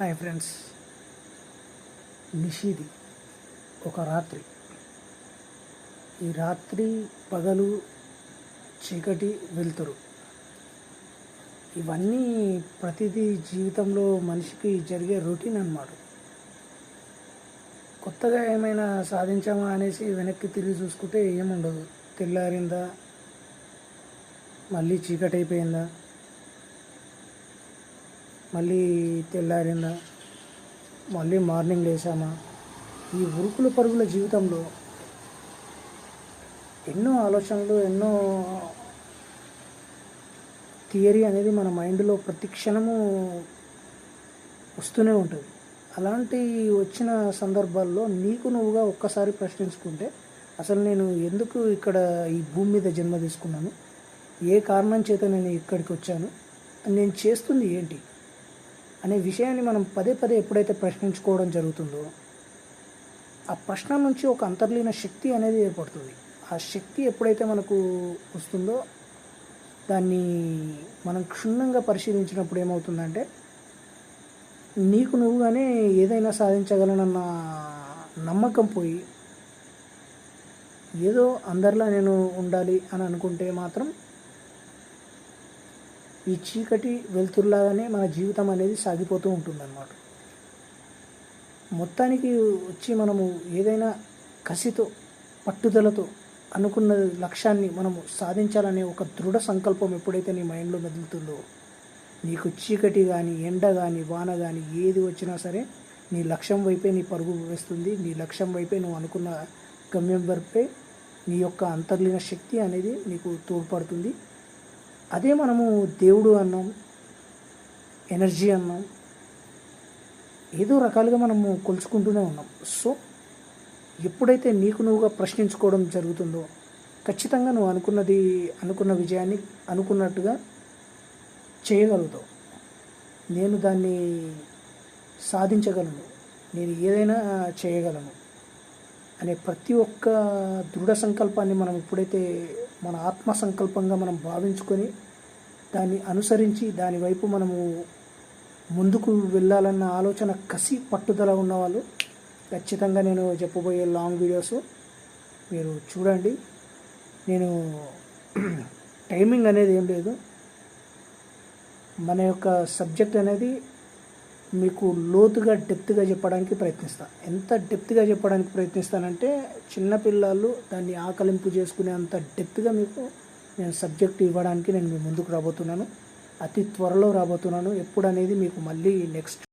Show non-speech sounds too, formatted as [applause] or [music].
Hi friends. నిషిది. ఒక రాత్రి. ఈ రాత్రి పగలు చీకటి వెలుతురు. ఇవన్నీ ప్రతిదీ జీవితంలో మనిషికి జరిగే రొటీన్ అన్నమాట. కొత్తగా ఏమైనా సాధించామా అనేసి వెనక్కి తిరిగి చూసుకుంటే ఏముండదు. తెల్లారిందా? మళ్ళీ చీకటి అయిపోయిందా మళ్ళీ తెల్లారిందా మళ్ళీ మార్నింగ్ లేసామా. ఈ ఉరుకుల పరుగుల జీవితంలో ఎన్నో ఆలోచనలు ఎన్నో థియరీ అనేది మన మైండ్లో ప్రతి క్షణము వస్తూనే ఉంటుంది. అలాంటి వచ్చిన సందర్భాల్లో నీకు నువ్వుగా ఒక్కసారి ప్రశ్నించుకుంటే అసలు నేను ఎందుకు ఇక్కడ ఈ భూమి మీద జన్మ తీసుకున్నాను? ఏ కారణం చేత నేను ఇక్కడికి వచ్చాను? నేను చేస్తుంది ఏంటి? అనే విషయాన్ని మనం పదే పదే ఎప్పుడైతే ప్రశ్నించుకోవడం జరుగుతుందో ఆ ప్రశ్న నుంచి ఒక అంతర్లీన శక్తి అనేది ఏర్పడుతుంది. ఆ శక్తి ఎప్పుడైతే మనకు వస్తుందో దాన్ని మనం క్షుణ్ణంగా పరిశీలించినప్పుడు ఏమవుతుందంటే నీకు నువ్వుగానే ఏదైనా సాధించగలనన్న నమ్మకం పోయి ఏదో అందరిలా నేను ఉండాలి అని అనుకుంటే మాత్రం ఈ చీకటి వెలుతురులాగానే మన జీవితం అనేది సాగిపోతూ ఉంటుందన్నమాట. మొత్తానికి వచ్చి మనము ఏదైనా కసితో పట్టుదలతో అనుకున్న లక్ష్యాన్ని మనము సాధించాలనే ఒక దృఢ సంకల్పం ఎప్పుడైతే నీ మైండ్లో మెదులుతుందో నీకు చీకటి కానీ ఎండ కానీ వాన కానీ ఏది వచ్చినా సరే నీ లక్ష్యం వైపే నీ పరుగు వేస్తుంది. నీ లక్ష్యం వైపే నువ్వు అనుకున్న గమ్యం వైపే నీ యొక్క అంతర్లీన శక్తి అనేది నీకు తోడ్పడుతుంది. అదే మనము దేవుడు అన్నాం ఎనర్జీ అన్నాం ఏదో రకాలుగా మనము కొలుచుకుంటూనే ఉన్నాం. సో ఎప్పుడైతే నీకు నువ్వుగా ప్రశ్నించుకోవడం జరుగుతుందో ఖచ్చితంగా నువ్వు అనుకున్నది అనుకున్న విజయాన్ని అనుకున్నట్టుగా చేయగలుగుతావు. నేను దాన్ని సాధించగలను. నేను ఏదైనా చేయగలను అనే ప్రతి ఒక్క దృఢ సంకల్పాన్ని మనం ఎప్పుడైతే మన ఆత్మ సంకల్పంగా మనం భావించుకొని దాన్ని అనుసరించి దాని వైపు మనము ముందుకు వెళ్ళాలన్న ఆలోచన కసి పట్టుదల ఉన్నవాళ్ళు ఖచ్చితంగా నేను చెప్పబోయే లాంగ్ వీడియోస్ మీరు చూడండి. నేను [clears throat] టైమింగ్ అనేది ఏం లేదు. మన యొక్క సబ్జెక్ట్ అనేది మీకు లోతుగా డెప్త్గా చెప్పడానికి ప్రయత్నిస్తాను ఎంత డెప్త్గా చెప్పడానికి ప్రయత్నిస్తానంటే చిన్నపిల్లలు దాన్ని ఆకలింపు చేసుకునే అంత డెప్త్గా మీకు నేను సబ్జెక్ట్ ఇవ్వడానికి నేను మీ ముందుకు రాబోతున్నాను. అతి త్వరలో రాబోతున్నాను. ఎప్పుడు అనేది మీకు మళ్ళీ నెక్స్ట్